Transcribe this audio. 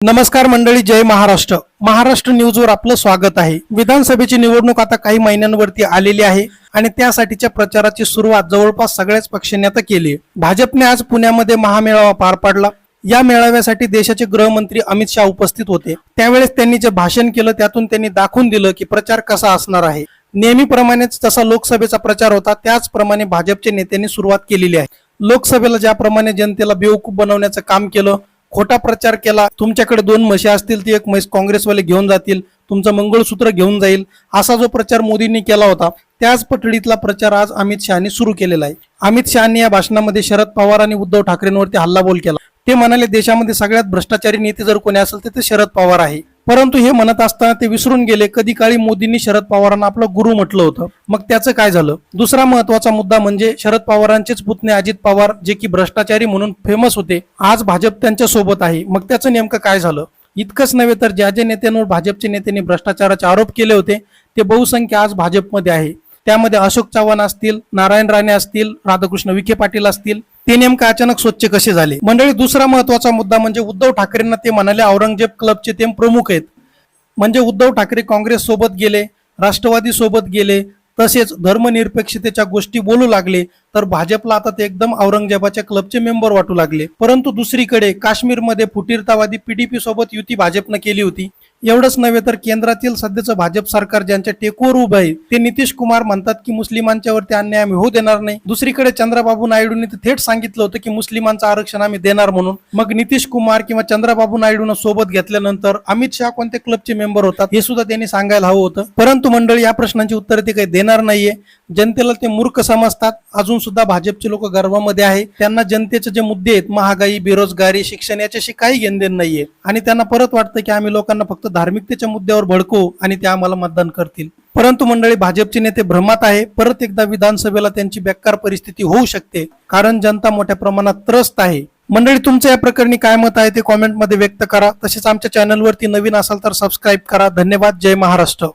नमस्कार मंडळी जय महाराष्ट्र. महाराष्ट्र न्यूजवर आपलं स्वागत आहे. विधानसभेची निवडणूक आता काही महिन्यांवरती आलेली आहे आणि त्यासाठीच्या प्रचाराची सुरुवात जवळपास सगळ्याच पक्षांनी आता केली आहे. भाजपने आज पुण्यामध्ये महामेळावा पार पाडला. या मेळाव्यासाठी देशाचे गृहमंत्री अमित शहा उपस्थित होते. त्यावेळेस त्यांनी जे भाषण केलं त्यातून त्यांनी दाखवून दिलं की प्रचार कसा असणार आहे. नेहमीप्रमाणेच जसा लोकसभेचा प्रचार होता. त्याचप्रमाणे भाजपच्या नेत्यांनी सुरुवात केलेली आहे. लोकसभेला ज्याप्रमाणे जनतेला बेवकूफ बनवण्याचं काम केलं खोटा प्रचार केला तुमच्याकडे दोन म्हशी असतील ती एक म्हैस काँग्रेसवाले घेऊन जातील तुमचं मंगळसूत्र घेऊन जाईल असा जो प्रचार मोदींनी केला होता त्याच पठडीतला प्रचार आज अमित शहानी सुरू केलेला आहे. अमित शहानी या भाषणामध्ये शरद पवार आणि उद्धव ठाकरेंवरती हल्लाबोल केला. ते म्हणाले देशामध्ये सगळ्यात भ्रष्टाचारी नेते जर कोणी असेल तर ते शरद पवार आहे. परंतु हे म्हणत असताना ते विसरून गेले. कधी काळी मोदींनी शरद पवारांना आपलं गुरु म्हटलं होतं. मग त्याचं काय झालं? दुसरा महत्त्वाचा मुद्दा म्हणजे शरद पवारांचेच पुतणे अजित पवार जे की भ्रष्टाचारी म्हणून फेमस होते आज भाजप त्यांच्यासोबत आहे. मग त्याचं नेमकं काय झालं? इतकंच नव्हे तर ज्या ज्या नेत्यांवर भाजपचे नेत्यांनी भ्रष्टाचाराचे आरोप केले होते ते बहुसंख्य आज भाजपमध्ये आहे. त्यामध्ये अशोक चव्हाण असतील नारायण राणे असतील राधाकृष्ण विखे पाटील असतील ते नेमकं अचानक स्वच्छ कसे झाले? मंडळी दुसरा महत्त्वाचा मुद्दा म्हणजे उद्धव ठाकरेंना ते म्हणाले औरंगजेब क्लबचे ते प्रमुख आहेत. म्हणजे उद्धव ठाकरे काँग्रेस सोबत गेले राष्ट्रवादी सोबत गेले तसेच धर्मनिरपेक्षतेच्या गोष्टी बोलू लागले तर भाजपला आता ते एकदम औरंगजेबाच्या क्लबचे मेंबर वाटू लागले. परंतु दुसरीकडे काश्मीरमध्ये फुटीरतावादी पीडीपी सोबत युती भाजपनं केली होती. एवढंच नव्हे तर केंद्रातील सध्याचं भाजप सरकार ज्यांच्या टेकोर उभं आहे ते नितीश कुमार म्हणतात की मुस्लिमांच्या वरती अन्याय आम्ही होऊ देणार नाही. दुसरीकडे चंद्रबाबू नायडूंनी थेट सांगितलं होतं की मुस्लिमांचं आरक्षण आम्ही देणार म्हणून. मग नितीश कुमार किंवा चंद्रबाबू नायडून सोबत घेतल्यानंतर अमित शहा कोणत्या क्लबचे मेंबर होतात हे सुद्धा त्यांनी सांगायला हवं होतं. परंतु मंडळी या प्रश्नांची उत्तर ते काही देणार नाहीये. जनतेला ते मूर्ख समजतात. अजून सुद्धा भाजपचे लोक गर्वामध्ये आहे. त्यांना जनतेचे जे मुद्दे आहेत महागाई बेरोजगारी शिक्षण याच्याशी काही घेणदेण नाहीये. आणि त्यांना परत वाटतं की आम्ही लोकांना फक्त धार्मिकतेच्या मुद्द्यावर भडकवू आणि ते आम्हाला मतदान करतील. परंतु मंडळी भाजपचे नेते भ्रमात आहे. परत एकदा विधानसभेला त्यांची बेकार परिस्थिती होऊ शकते. कारण जनता मोठ्या प्रमाणात त्रस्त आहे. मंडळी तुमचं या प्रकरणी काय मत आहे ते कॉमेंटमध्ये व्यक्त करा. तसेच आमच्या चॅनलवरती नवीन असाल तर सबस्क्राईब करा. धन्यवाद. जय महाराष्ट्र.